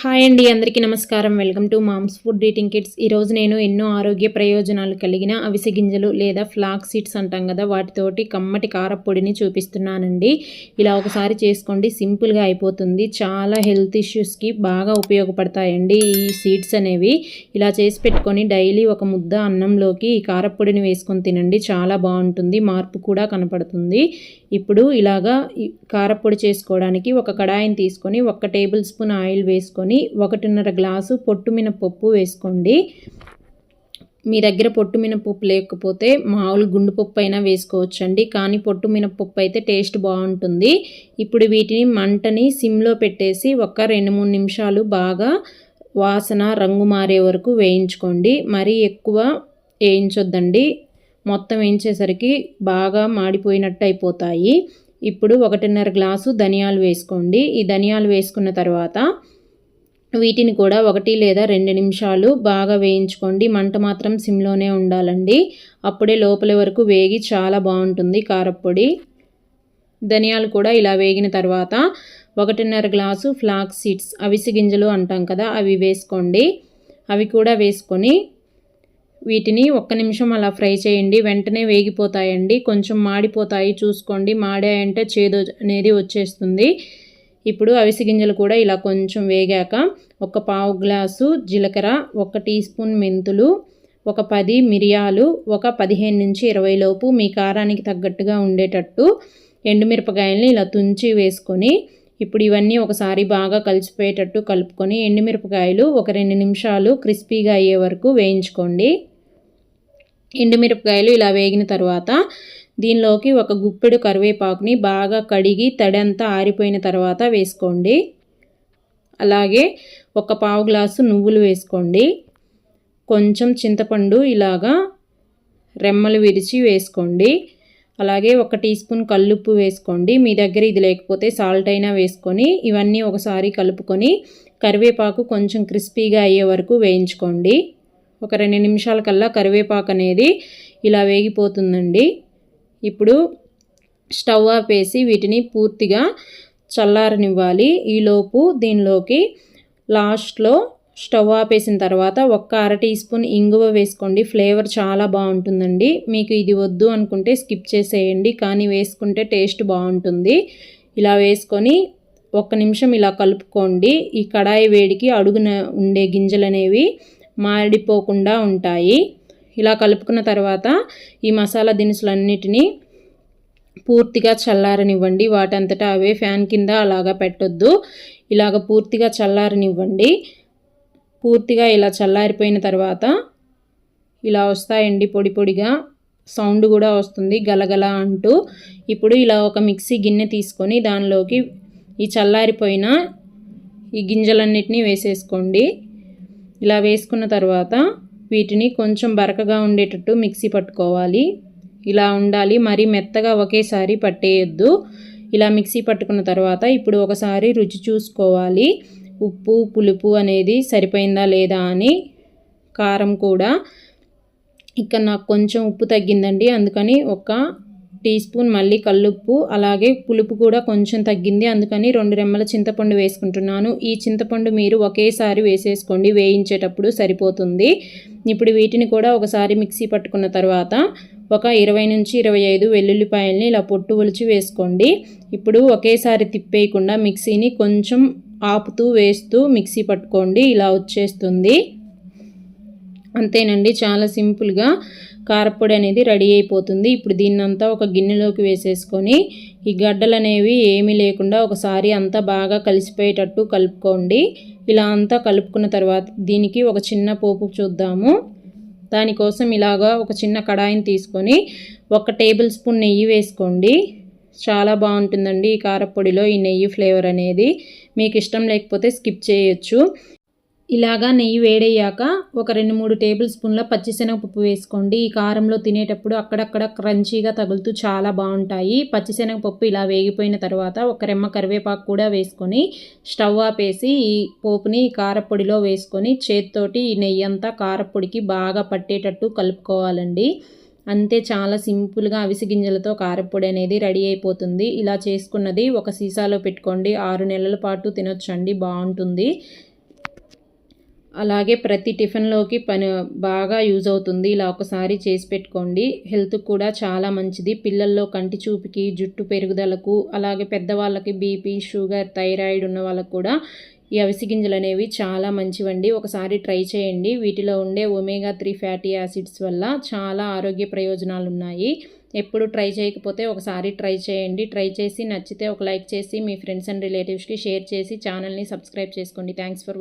Hi అండి అందరికీ నమస్కారం. Welcome to moms food eating kids. ఈరోజు నేను ఎన్నో ఆరోగ్య ప్రయోజనాలు కలిగిన అవిసె గింజలు లేదా ఫ్లాక్ సీడ్స్ అంటాం కదా వాటితోటి కమ్మటి కారపొడిని చూపిస్తున్నానండి. ఇలా ఒకసారి చేసుకోండి సింపుల్గా అయిపోతుంది. చాలా హెల్త్ ఇష్యూస్కి బాగా ఉపయోగపడతాయండి ఈ సీడ్స్ అనేవి. ఇలా చేసి పెట్టుకొని డైలీ ఒక ముద్ద అన్నంలోకి ఈ కారపొడిని వేసుకొని తినండి చాలా బాగుంటుంది. మార్పు కూడా కనపడుతుంది. ఇప్పుడు ఇలాగా కారపొడి చేసుకోవడానికి ఒక కడాయిని తీసుకొని ఒక టేబుల్ స్పూన్ ఆయిల్ వేసుకొని వేసుకొని ఒకటిన్నర గ్లాసు పొట్టు మినపప్పు వేసుకోండి. మీ దగ్గర పొట్టు మినపప్పు లేకపోతే మామూలు గుండుపప్పు అయినా వేసుకోవచ్చండి. కానీ పొట్టు మినపప్పు అయితే టేస్ట్ బాగుంటుంది. ఇప్పుడు వీటిని మంటని సిమ్లో పెట్టేసి ఒక రెండు మూడు నిమిషాలు బాగా వాసన రంగు మారే వరకు వేయించుకోండి. మరీ ఎక్కువ వేయించొద్దండి. మొత్తం వేయించేసరికి బాగా మాడిపోయినట్టు అయిపోతాయి. ఇప్పుడు ఒకటిన్నర గ్లాసు ధనియాలు వేసుకోండి. ఈ ధనియాలు వేసుకున్న తర్వాత వీటిని కూడా ఒకటి లేదా రెండు నిమిషాలు బాగా వేయించుకోండి. మంట మాత్రం సిమ్లోనే ఉండాలండి. అప్పుడే లోపల వరకు వేగి చాలా బాగుంటుంది కారప్పొడి ధనియాలు కూడా ఇలా వేగిన తర్వాత ఒకటిన్నర గ్లాసు ఫ్లాక్ సీడ్స్ అవిసి గింజలు అంటాం కదా అవి వేసుకోండి. అవి కూడా వేసుకొని వీటిని ఒక్క నిమిషం అలా ఫ్రై చేయండి. వెంటనే వేగిపోతాయండి. కొంచెం మాడిపోతాయి చూసుకోండి. మాడాయంటే చేదు అనేది వచ్చేస్తుంది. ఇప్పుడు అవిసి గింజలు కూడా ఇలా కొంచెం వేగాక ఒక పావు గ్లాసు జీలకర్ర ఒక టీ స్పూన్ మెంతులు ఒక పది మిరియాలు ఒక పదిహేను నుంచి ఇరవై లోపు మీ కారానికి తగ్గట్టుగా ఉండేటట్టు ఎండుమిరపకాయలని ఇలా తుంచి వేసుకొని ఇప్పుడు ఇవన్నీ ఒకసారి బాగా కలిసిపోయేటట్టు కలుపుకొని ఎండుమిరపకాయలు ఒక రెండు నిమిషాలు క్రిస్పీగా అయ్యే వరకు వేయించుకోండి. ఎండుమిరపకాయలు ఇలా వేగిన తర్వాత దీనిలోకి ఒక గుప్పెడు కరివేపాకుని బాగా కడిగి తడంతా ఆరిపోయిన తర్వాత వేసుకోండి. అలాగే ఒక పావు గ్లాసు నువ్వులు వేసుకోండి. కొంచెం చింతపండు ఇలాగా రెమ్మలు విరిచి వేసుకోండి. అలాగే ఒక టీ స్పూన్ కల్లుప్పు వేసుకోండి. మీ దగ్గర ఇది లేకపోతే సాల్ట్ అయినా వేసుకొని ఇవన్నీ ఒకసారి కలుపుకొని కరివేపాకు కొంచెం క్రిస్పీగా అయ్యే వరకు వేయించుకోండి. ఒక రెండు నిమిషాల కల్లా కరివేపాకు అనేది ఇలా వేగిపోతుందండి. ఇప్పుడు స్టవ్ ఆపేసి వీటిని పూర్తిగా చల్లారనివ్వాలి. ఈలోపు దీనిలోకి లాస్ట్లో స్టవ్ ఆపేసిన తర్వాత ఒక్క అర టీ స్పూన్ ఇంగువ వేసుకోండి. ఫ్లేవర్ చాలా బాగుంటుందండి. మీకు ఇది వద్దు అనుకుంటే స్కిప్ చేసేయండి. కానీ వేసుకుంటే టేస్ట్ బాగుంటుంది. ఇలా వేసుకొని ఒక్క నిమిషం ఇలా కలుపుకోండి. ఈ కడాయి వేడికి అడుగున ఉండే గింజలు అనేవి మాడిపోకుండా ఉంటాయి. ఇలా కలుపుకున్న తర్వాత ఈ మసాలా దినుసులన్నిటినీ పూర్తిగా చల్లారనివ్వండి. వాటంతటా అవే ఫ్యాన్ కింద అలాగా పెట్టొద్దు. ఇలాగ పూర్తిగా చల్లారనివ్వండి. పూర్తిగా ఇలా చల్లారిపోయిన తర్వాత ఇలా వస్తాయండి పొడి పొడిగా. సౌండ్ కూడా వస్తుంది గలగల అంటూ. ఇప్పుడు ఇలా ఒక మిక్సీ గిన్నె తీసుకొని దానిలోకి ఈ చల్లారిపోయిన ఈ గింజలన్నిటినీ వేసేసుకోండి. ఇలా వేసుకున్న తర్వాత వీటిని కొంచెం బరకగా ఉండేటట్టు మిక్సీ పట్టుకోవాలి. ఇలా ఉండాలి. మరీ మెత్తగా ఒకేసారి పట్టేయద్దు. ఇలా మిక్సీ పట్టుకున్న తర్వాత ఇప్పుడు ఒకసారి రుచి చూసుకోవాలి. ఉప్పు పులుపు అనేది సరిపోయిందా లేదా అని కారం కూడా. ఇక్కడ నాకు కొంచెం ఉప్పు తగ్గిందండి. అందుకని ఒక టీ స్పూన్ మళ్ళీ కల్లుప్పు అలాగే పులుపు కూడా కొంచెం తగ్గింది. అందుకని రెండు రెమ్మల చింతపండు వేసుకుంటున్నాను. ఈ చింతపండు మీరు ఒకేసారి వేసేసుకోండి. వేయించేటప్పుడు సరిపోతుంది. ఇప్పుడు వీటిని కూడా ఒకసారి మిక్సీ పట్టుకున్న తర్వాత ఒక ఇరవై నుంచి ఇరవై ఐదు వెల్లుల్లిపాయల్ని ఇలా పొట్టు ఒలిచి వేసుకోండి. ఇప్పుడు ఒకేసారి తిప్పేయకుండా మిక్సీని కొంచెం ఆపుతూ వేస్తూ మిక్సీ పట్టుకోండి. ఇలా వచ్చేస్తుంది. అంతేనండి. చాలా సింపుల్గా కారపొడి అనేది రెడీ అయిపోతుంది. ఇప్పుడు దీన్నంతా ఒక గిన్నెలోకి వేసేసుకొని ఈ గడ్డలు అనేవి ఏమీ లేకుండా ఒకసారి అంతా బాగా కలిసిపోయేటట్టు కలుపుకోండి. ఇలా అంతా కలుపుకున్న తర్వాత దీనికి ఒక చిన్న పోపు చూద్దాము. దానికోసం ఇలాగా ఒక చిన్న కడాయిని తీసుకొని ఒక టేబుల్ స్పూన్ నెయ్యి వేసుకోండి. చాలా బాగుంటుందండి ఈ కారపొడిలో ఈ నెయ్యి ఫ్లేవర్ అనేది. మీకు ఇష్టం లేకపోతే స్కిప్ చేయొచ్చు. ఇలాగా నెయ్యి వేడయ్యాక ఒక రెండు మూడు టేబుల్ స్పూన్ల పచ్చిశనగపప్పు వేసుకోండి. ఈ కారంలో తినేటప్పుడు అక్కడక్కడ క్రంచీగా తగులుతూ చాలా బాగుంటాయి. పచ్చిశనగపప్పు ఇలా వేగిపోయిన తర్వాత ఒక రెమ్మ కరివేపాకు కూడా వేసుకొని స్టవ్ ఆపేసి ఈ పోపుని కారపొడిలో వేసుకొని చేత్తోటి ఈ నెయ్యి అంతా కారపొడికి బాగా పట్టేటట్టు కలుపుకోవాలండి. అంతే చాలా సింపుల్గా అవిసి గింజలతో కారపొడి అనేది రెడీ అయిపోతుంది. ఇలా చేసుకున్నది ఒక సీసాలో పెట్టుకోండి. ఆరు నెలల పాటు తినొచ్చండి. బాగుంటుంది. అలాగే ప్రతి టిఫిన్లోకి పని బాగా యూజ్ అవుతుంది. ఇలా ఒకసారి చేసి పెట్టుకోండి. హెల్త్కి కూడా చాలా మంచిది. పిల్లల్లో కంటి చూపుకి జుట్టు పెరుగుదలకు అలాగే పెద్దవాళ్ళకి బీపీ షుగర్ థైరాయిడ్ ఉన్న వాళ్ళకు కూడా ఈ అవిసి గింజలు అనేవి చాలా మంచివండి. ఒకసారి ట్రై చేయండి. వీటిలో ఉండే ఒమేగా త్రీ ఫ్యాటీ యాసిడ్స్ వల్ల చాలా ఆరోగ్య ప్రయోజనాలు ఉన్నాయి. ఎప్పుడు ట్రై చేయకపోతే ఒకసారి ట్రై చేయండి. ట్రై చేసి నచ్చితే ఒక లైక్ చేసి మీ ఫ్రెండ్స్ అండ్ రిలేటివ్స్కి షేర్ చేసి ఛానల్ని సబ్స్క్రైబ్ చేసుకోండి. Thanks for